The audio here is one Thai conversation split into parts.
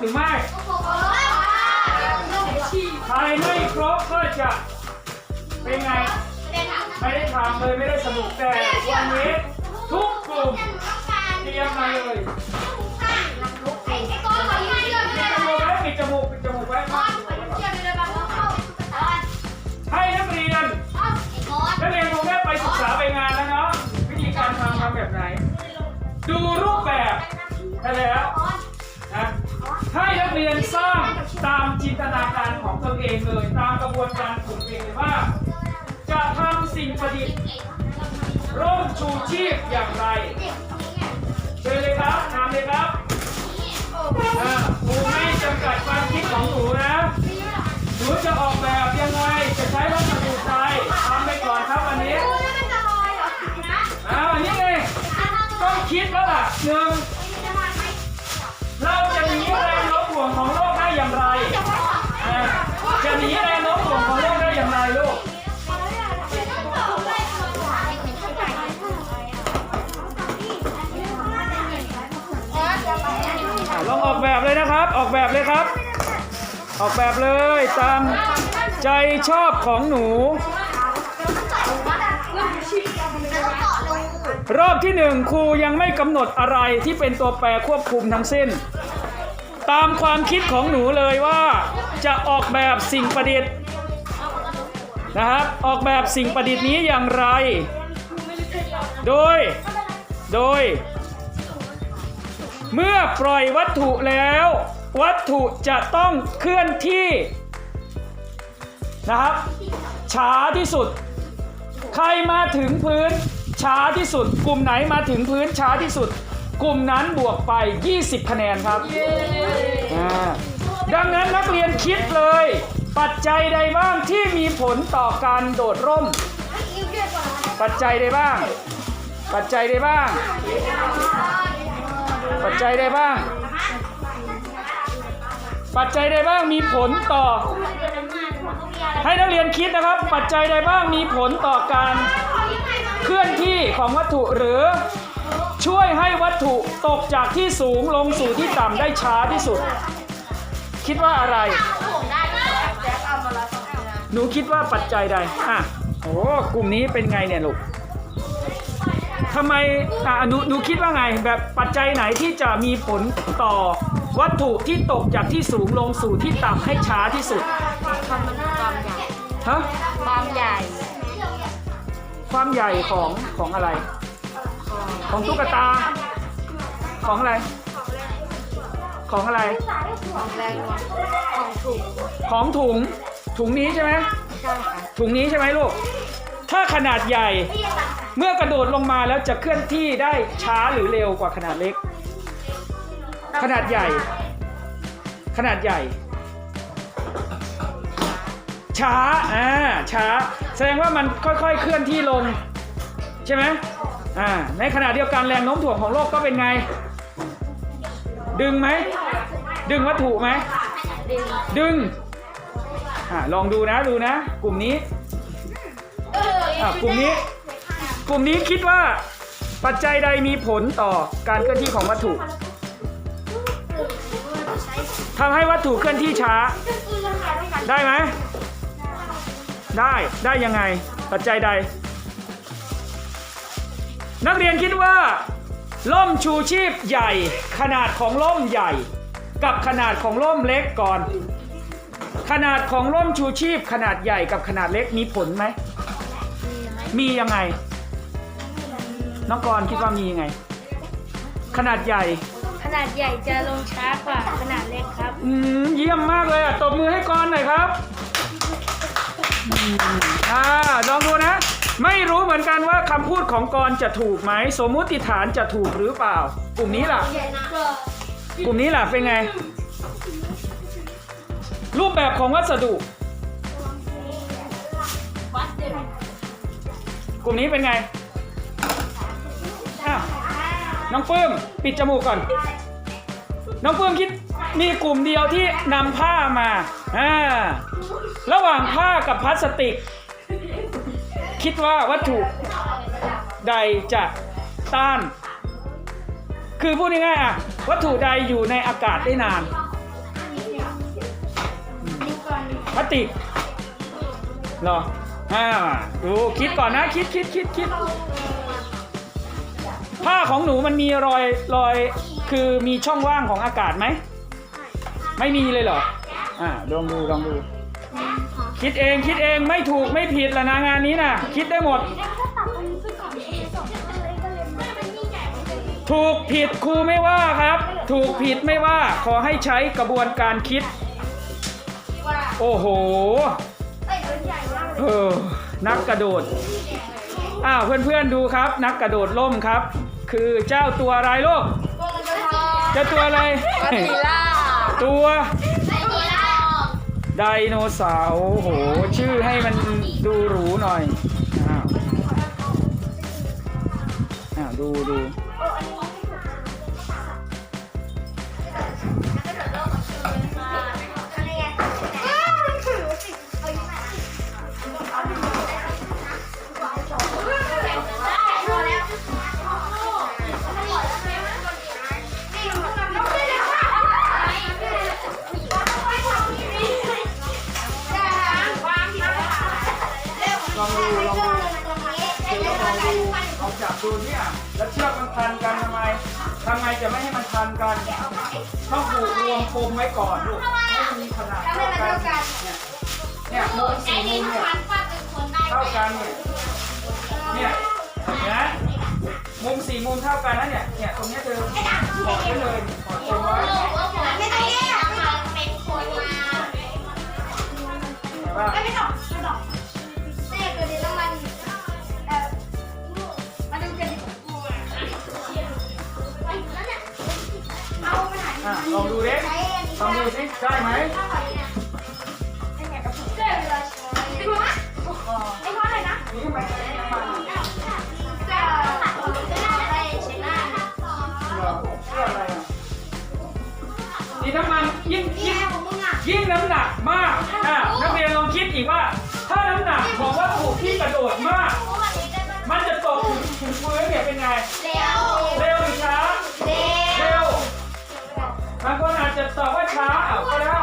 หรือไม่ใครไม่ครบก็จะเป็นไง ไม่ได้ถามเลยไม่ได้สนุกแต่วันนี้ทุกกลุ่มเตรียมมาเลยปิดจมูกไว้ปิดจมูปด้เรียนนักเรียนไปศึกษาไปงานแล้วเนาะวิธีการทำทำแบบไหน ดูรูปแบบใช่แล้ว ให้นักเรียนสร้างตามจินตนาการของตนเองเลย ตามกระบวนการของตัวเองเลยว่า จะทำสิ่งประดิษฐ์ร่มชูชีพอย่างไรเชิญเลยครับทำเลยครับอ่าครูไม่จำกัดความคิดของหนูนะหนูจะออกแบบยังไงจะใช้วัสดุใดทำไปก่อนครับวันนี้อยเหรอนะอ่าวันนี้ไงต้องคิดแล้วล่ะหนึ่งเราจะ องโลกได้อย่างไรอ่าจะหนีแรงโน้มถ่วงของโลกได้อย่างไรลูก ลองออกแบบเลยนะครับ ออกแบบเลยครับ ออกแบบเลยตามใจชอบของหนู รอบที่หนึ่งครูยังไม่กำหนดอะไรที่เป็นตัวแปรควบคุมทั้งสิ้น ตามความคิดของหนูเลยว่าจะออกแบบสิ่งประดิษฐ์นะครับ ออกแบบสิ่งประดิษฐ์นี้อย่างไร โดย โดย เมื่อปล่อยวัตถุแล้ว วัตถุจะต้องเคลื่อนที่นะครับ ช้าที่สุด ใครมาถึงพื้นช้าที่สุด กลุ่มไหนมาถึงพื้นช้าที่สุด กลุ่มนั้นบวกไป 20 คะแนนครับอ่าดังนั้นนักเรียนคิดเลย ปัจจัยใดบ้างที่มีผลต่อการโดดร่ม ปัจจัยใดบ้าง ปัจจัยใดบ้าง ปัจจัยใดบ้าง ปัจจัยใดบ้างมีผลต่อ ให้นักเรียนคิดนะครับ ปัจจัยใดบ้างมีผลต่อการเคลื่อนที่ของวัตถุหรือ ช่วยให้วัตถุตกจากที่สูงลงสู่ที่ต่ำได้ช้าที่สุด คิดว่าอะไรหนูคิดว่าปัจจัยใด อะ โอ้กลุ่มนี้เป็นไงเนี่ยลูกทำไม อะหนูหนูคิดว่าไง แบบปัจจัยไหนที่จะมีผลต่อวัตถุที่ตกจากที่สูงลงสู่ที่ต่ำให้ช้าที่สุด ความมันความใหญ่ฮะ ความใหญ่ ความใหญ่ของของอะไร ของตุ๊กตา ของอะไร ของอะไร ของแรงของถูกของถุง ถุงนี้ใช่ไหมใช่ค่ะถุงนี้ใช่ไหมลูก ถ้าขนาดใหญ่ เมื่อกระโดดลงมาแล้วจะเคลื่อนที่ได้ช้าหรือเร็วกว่าขนาดเล็ก ขนาดใหญ่ ขนาดใหญ่ ช้า อ่า ช้า แสดงว่ามันค่อยๆ เคลื่อนที่ลง ใช่ไหม อ่าในขณะเดียวกันแรงโน้มถ่วงของโลกก็เป็นไง ดึงไหม ดึงวัตถุไหม ดึงอ่าลองดูนะดูนะ กลุ่มนี้อะกลุ่มนี้ กลุ่มนี้คิดว่าปัจจัยใดมีผลต่อการเคลื่อนที่ของวัตถุทำให้วัตถุเคลื่อนที่ช้า ได้ไหม ได้ได้ยังไง ปัจจัยใด นักเรียนคิดว่า ล่มชูชีพใหญ่ ขนาดของล่มใหญ่ กับขนาดของล่มเล็กก่อน ขนาดของล่มชูชีพ ขนาดใหญ่กับขนาดเล็กมีผลไหม มียังไง น้องกรณ์คิดว่ามียังไง ขนาดใหญ่ ขนาดใหญ่จะลงช้ากว่าขนาดเล็กครับ อืมเยี่ยมมากเลยอะตบมือให้กรณ์หน่อยครับอืมอ่าลองดูนะ ไม่รู้เหมือนกันว่าคำพูดของกรจะถูกไหม สมมุติฐานจะถูกหรือเปล่า กลุ่มนี้ล่ะ กลุ่มนี้ล่ะเป็นไง รูปแบบของวัสดุ กลุ่มนี้เป็นไง น้องปื้มปิดจมูกก่อน น้องปื้มคิดมีกลุ่มเดียวที่นำผ้ามาอ่าระหว่างผ้ากับพลาสติก คิดว่าวัตถุใดจะต้าน คือพูดง่ายๆอะวัตถุใดอยู่ในอากาศได้นานพลาสติกหรออ่าดูคิดก่อนนะคิดคิดคิดคิดผ้าของหนูมันมีรอยรอยคือมีช่องว่างของอากาศไหม ไม่มีเลยเหรอ อ่าลองดูลองดู คิดเองคิดเองไม่ถูกไม่ผิดละนะงานนี้นะคิดได้หมดถูกผิดครูไม่ว่าครับ ถูกผิดไม่ว่าขอให้ใช้กระบวนการคิดโอ้โหเออ นักกระโดด อ้าวเพื่อนๆดูครับ นักกระโดดล่มครับ คือเจ้าตัวอะไรลูกเจ้าตัวอะไรก็ทีล่าตัว ไดโนเสาร์โห ชื่อให้มันดูหรูหน่อย อ้าว อ้าว ดูดู กัน ต้องผูกรวมปมไว้ก่อนลูกให้มันมีขนาดเท่ากันเนี่ยเนี่ยมุมสี่มุมเนี่ยเท่ากันเนี่ยเนี่ยนไหมมุมสี่มุมเท่ากันแล้วเนี่ยเนี่ยตรงนี้เธอถอดไว้เลยถอดปมไว้เห็นปะอ่ะลองดูดิลองดูสิได้ไหมนี่ไปใช้น้ำมันเพื่ออะไรอะนี่น้ำมันยิ่งยิ่งยิ่งน้ำหนักมากอะนักเรียนลองคิดอีกว่า ถ้าน้ำหนักของวัตถุที่กระโดดมาก มันจะตกถึงพื้นเนี่ยเป็นไง ช้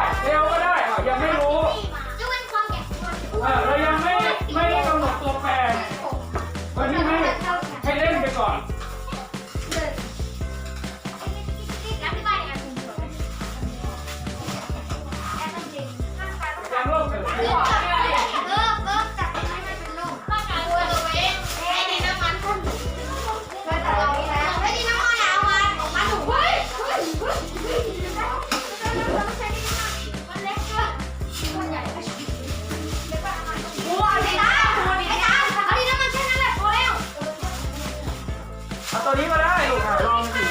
นี้มาได้ลูกอะลองสิ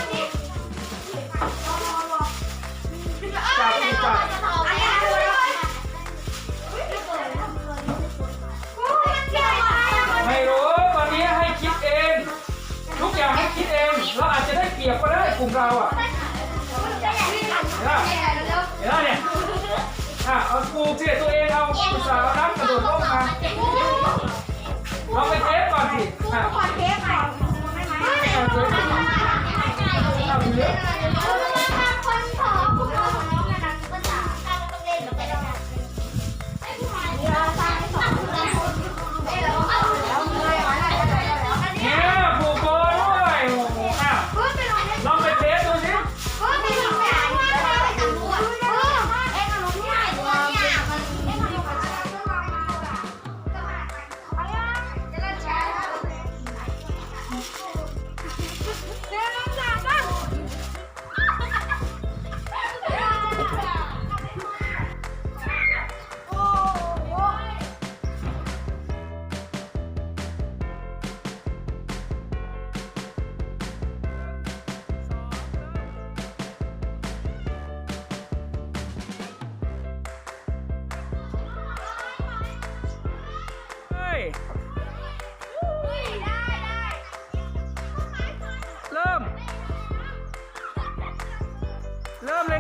จับสิจับไม่รู้ตอนนี้ให้คิดเอง ทุกอย่างให้คิดเอง เราอาจจะได้เปรียบก็ได้กลุ่มเราอะเห็นไหมเนี่ยอะเอาปูเสียตัวเองเอาอุตสาห์รับกระโดดร่มมาลองไปเทสก่อนสิอะ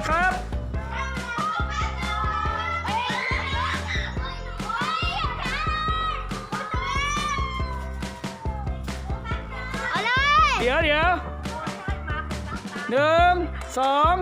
ครับ เดี๋ยวเดี๋ยวหนึ่งสอง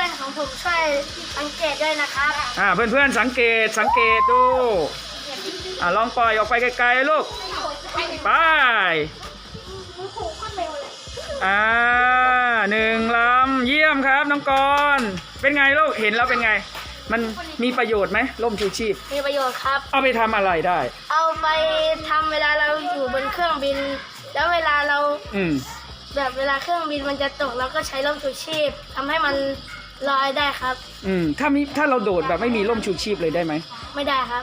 พื่อนๆของผมช่วยสังเกตด้วยนะครับอ่าเพื่อนๆสังเกตสังเกตดูอ่าลองปล่อยออกไปไกลๆลูกไปอ่าหนึ่งลำเยี่ยมครับน้องกรณ์เป็นไงลูกเห็นแล้วเป็นไง มันมีประโยชน์ไหมร่มชูชีพมีประโยชน์ครับ เอาไปทำอะไรได้ เอาไปทำเวลาเราอยู่บนเครื่องบิน แล้วเวลาเราอืมแบบเวลาเครื่องบินมันจะตกเราก็ใช้ร่มชูชีพทำให้มัน ลอยได้ครับ อืมถ้ามีถ้าเราโดดแบบไม่มีร่มชูชีพเลยได้ไหม ไม่ได้ครับ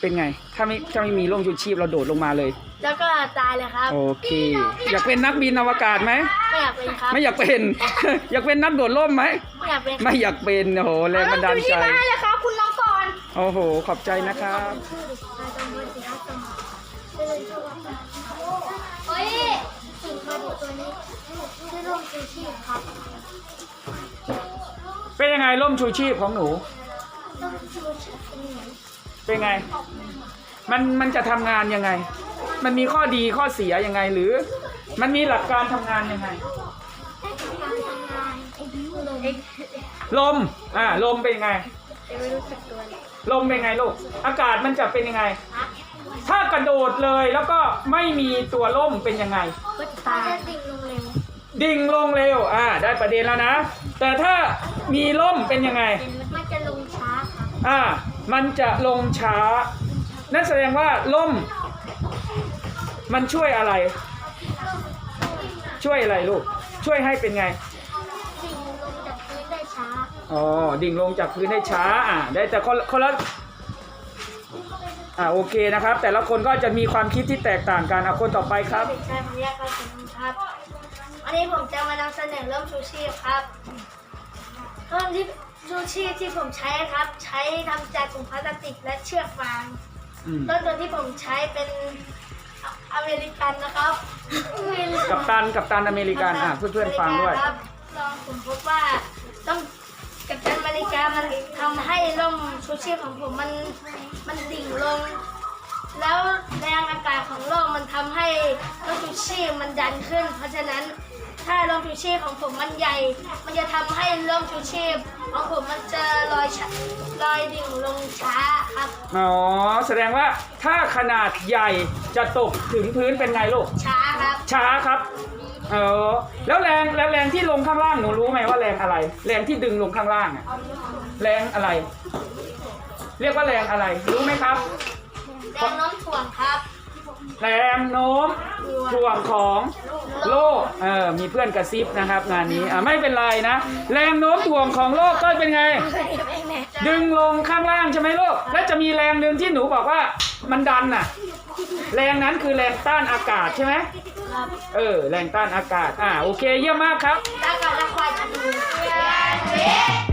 เป็นไง ถ้าไม่ถ้าไม่มีร่มชูชีพเราโดดลงมาเลย แล้วก็ตายเลยครับ โอเค อยากเป็นนักบินอวกาศไหม ไม่อยากเป็นครับ ไม่อยากเป็น อยากเป็นนักโดดร่มไหม ไม่อยากเป็นไม่อยากเป็นโอ้โหแรงบันดาลใจเอร่มชูชีพมาให้เลยครับ คุณน้องก่อน โอ้โห ขอบใจนะครับ เฮ้ย สิ่งมาดูตัวนี้ชื่อร่มชูชีพครับ เป็นยังไงร่มชูชีพของหนูร่มชูชีพเป็นเหมือนเป็นไง มันมันจะทำงานยังไง มันมีข้อดีข้อเสียยังไงหรือ มันมีหลักการทำงานยังไงการทำงานไอ้ดิวลมลม อ่า ลมเป็นยังไงไม่รู้สึกตัวเลยลมเป็นไงลูก อากาศมันจะเป็นยังไงถ้ากระโดดเลยแล้วก็ไม่มีตัวล่มเป็นยังไง ก็จะตายดิ่งลงเร็ว ดิ่งลงเร็ว อ่า ได้ประเด็นแล้วนะ แต่ถ้ามีล่มเป็นยังไง มันจะลงช้าครับอ่า มันจะลงช้า นั่นแสดงว่าล่ม มันช่วยอะไร ช่วยอะไรลูก ช่วยให้เป็นไง ดิ่งลงจากพื้นได้ช้า อ๋อ ดิ่งลงจากพื้นได้ช้า อ่า ได้แต่คนคนละอ่าโอเคนะครับ แต่ละคนก็จะมีความคิดที่แตกต่างกันเอาคนต่อไปครับ เด็กชายพยากรณ์ครับ วันนี้ผมจะมานำเสนอร่มชูชีพครับร่มที่ชูชีพที่ผมใช้ครับ ใช้ทำจากถุงพลาสติกและเชือกฟางอืมต้นตัวที่ผมใช้เป็นอเมริกันนะครับกับตันกับตันอเมริกันอ่าเพื่อนๆฟังด้วย ครับลองผมพบว่าต้องกับตันอเมริกามันทำให้ร่มชูชีพของผมมันมันดิ่งลง แล้วแรงอากาศของโลกมันทำให้ร่มชูชีพมันดันขึ้น เพราะฉะนั้น ถ้าร่มชูชีพของผมมันใหญ่ มันจะทำให้ร่มชูชีพของผมมันจะลอยช้าลอยดิ่งลงช้าครับอ๋อแสดงว่าถ้าขนาดใหญ่จะตกถึงพื้นเป็นไงลูกช้าครับ ช้าครับเออแล้วแรงแล้วแรงที่ลงข้างล่างหนูรู้ไหมว่าแรงอะไร แรงที่ดึงลงข้างล่างอะแรงอะไร เรียกว่าแรงอะไร รู้ไหมครับแรงโน้มถ่วงครับ แรงโน้มถ่วงของโลกเออมีเพื่อนกระซิบนะครับงานนี้อ่าไม่เป็นไรนะ แรงโน้มถ่วงของโลกก็เป็นไง ดึงลงข้างล่างใช่ไหมโลก แล้วจะมีแรงหนึ่งที่หนูบอกว่ามันดันน่ะ แรงนั้นคือแรงต้านอากาศใช่ไหมเออ แรงต้านอากาศ อ่า โอเค เยี่ยมมากครับ แล้วก็จะควายดู